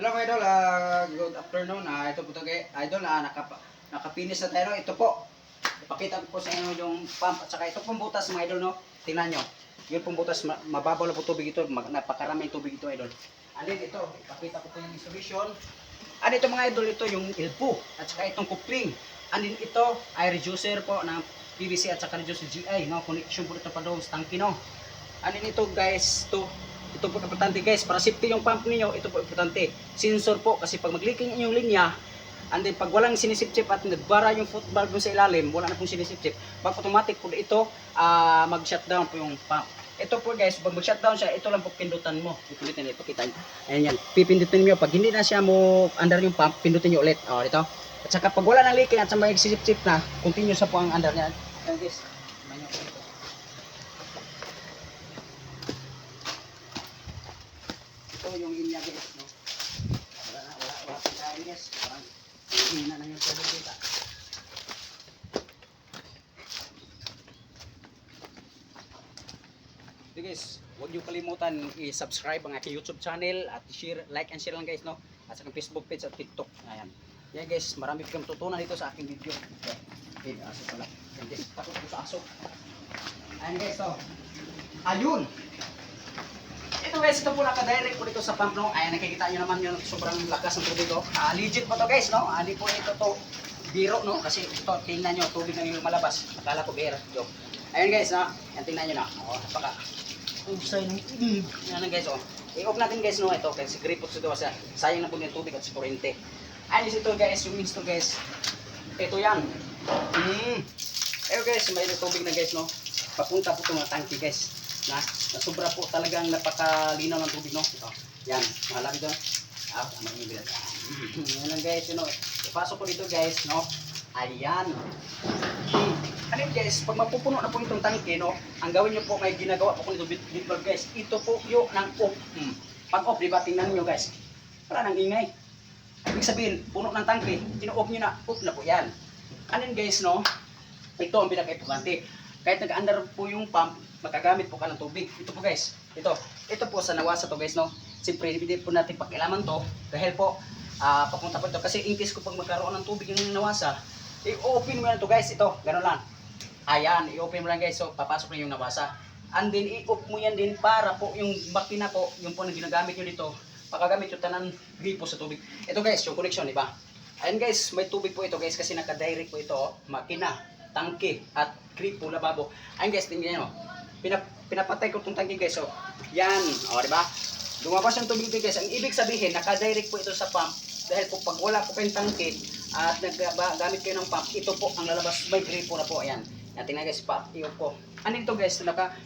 Hello mga idol, ah, good afternoon. Ah, ito po kay idol, ah, nakap nakapinis na tayo. Ito po, ipakita ko po sa inyo yung pump at saka ito pong butas mga idol, no? Tingnan nyo. Yun pong butas, ma- mababaw na po tubig ito. Mag- napakaraming tubig ito idol. And then ito, ipakita ko po yung installation. And ito mga idol, ito yung elbow at saka itong coupling. And then ito ay reducer po ng PVC at saka reducer GI, no? Connection po ito pa doon sa tangke, no? And then ito guys, to ito po importante guys, para safety yung pump niyo, ito po importante. Sensor po kasi pag mag-leaking yung linya, and then pag walang sinisip-sip at nagbara yung foot valve sa ilalim, wala na pong sinisip-sip, pag automatic po ito, ah, mag-shutdown po yung pump. Ito po guys, pag mag-shutdown siya, ito lang po pindutan mo. Ipindutin niyo, ipakita niyo. Ayan yan. Pipindutin niyo. Pag hindi na siya mo under yung pump, pindutin niyo ulit. O, dito. At saka pag wala nang leaking at sa may sisip-sip na, continue sa po ang under niya. Ayan guys. Tingnan niyo po ito. Yung linya guys, no? Wala na, wala, wala pang kain guys. Parang hina na yung tubig kita. Okay guys, huwag niyo kalimutan i-subscribe ang aking YouTube channel at share, like and share lang guys, no? At sa Facebook page at TikTok. Ayan. Yan guys, marami kang tutunan dito sa aking video. Okay. Aso pala. Guys, takot ko sa aso. Ayan guys, to. Ayun! Ito guys, ito po naka-direct po dito sa pump no. Ayan, nakikita nyo naman yung sobrang lakas ng tubig oh. Ah, legit po to guys no. Ah, Hindi po ito to biro no. Kasi ito, tingnan nyo, tubig na yung lumalabas. Akala ko biro. Joke. Ayun guys no. Yan, tingnan nyo na. Oh, napaka usay ng tubig. Yan na guys oh. I-off natin guys no. Ito, kasi gripot ito kasi sayang na po yung tubig at si kurente. Ayun ito guys, yung install guys. Ito yan. Mm. Ayun guys, may tubig na guys no. Papunta po itong mga tangke guys na, na sobra po talagang napakalinaw ng tubig no. Ito. Yan, mahalabi doon. Ah, may ibilat. Yan lang guys, you know. Ipasok ko dito guys, no. Ayan. Hmm. Ano yun, guys, pag mapupuno na po itong tangke, no, ang gawin nyo po, may ginagawa po ko nito bit bit valve, guys. Ito po yung ng off. Hmm. Pag off, di ba, tingnan nyo guys. Wala nang ingay. Ibig sabihin, puno ng tangke, tino-off nyo na, off na po yan. Ano yun guys, no? Ito ang pinaka-importante. Kahit nag-under po yung pump, magagamit po ka ng tubig. Ito po guys, ito. Ito po sa nawasa to guys, no? Siyempre, hindi po natin pakialaman to. Dahil po, ah papunta po ito. Kasi in case ko pag magkaroon ng tubig yung nawasa, i-open mo yan to guys. Ito, gano'n lang. Ayan, i-open mo lang guys. So, papasok na yung nawasa. And then, i-off mo yan din para po yung makina po, yung po na ginagamit nyo dito, pakagamit yung tanan gripo sa tubig. Ito guys, yung connection, di ba? Ayan guys, may tubig po ito guys kasi naka-direct po ito, oh. makina, tangke, at gripo, lababo. Ayan guys, tingnan nyo. Pinap pinapatay ko itong tangke guys, so, yan, o, di ba? Lumabas yung tubig dito guys. Ang ibig sabihin, naka-direct po ito sa pump. Dahil po pag wala po kayong tangke at naggamit kayo ng pump, ito po ang lalabas. May gripo na po. Ayan. Yan, tingnan guys, pa, iyo po. Ano ito guys? Naka,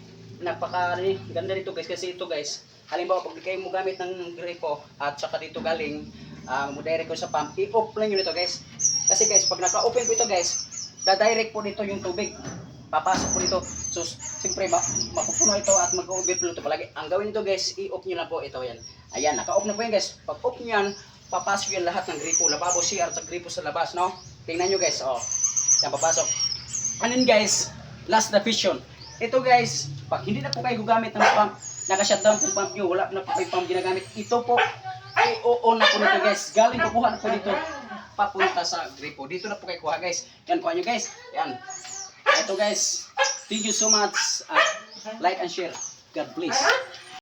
napaka ano, ganda nito guys kasi ito guys. Halimbawa, pag kayo mo gamit ng gripo at saka dito galing, uh, mo direct ko sa pump, i-off lang nyo nito guys. Kasi guys, pag naka-open po ito guys, da-direct po dito yung tubig papasok po dito. So, siyempre, ma mapupuno ito at mag-overflow ito palagi. Ang gawin nito guys, i-off nyo na po ito. Yan. Ayan, naka-off na po yan guys. Pag off nyo yan, papasok yan lahat ng gripo. Lababo, CR, sa gripo sa labas, no? Tingnan nyo guys, oh. Yan, papasok. Yun guys? Last na vision. Ito guys, pag hindi na po kayo gugamit ng pump, naka-shutdown po pump nyo, wala na po kayo pump ginagamit, ito po, ay on na po nito guys. Galing na po dito papunta sa gripo. Dito na po kayo kuha guys. Yan kuha nyo guys. Yan. Ito guys, thank you so much. Uh, like and share. God bless.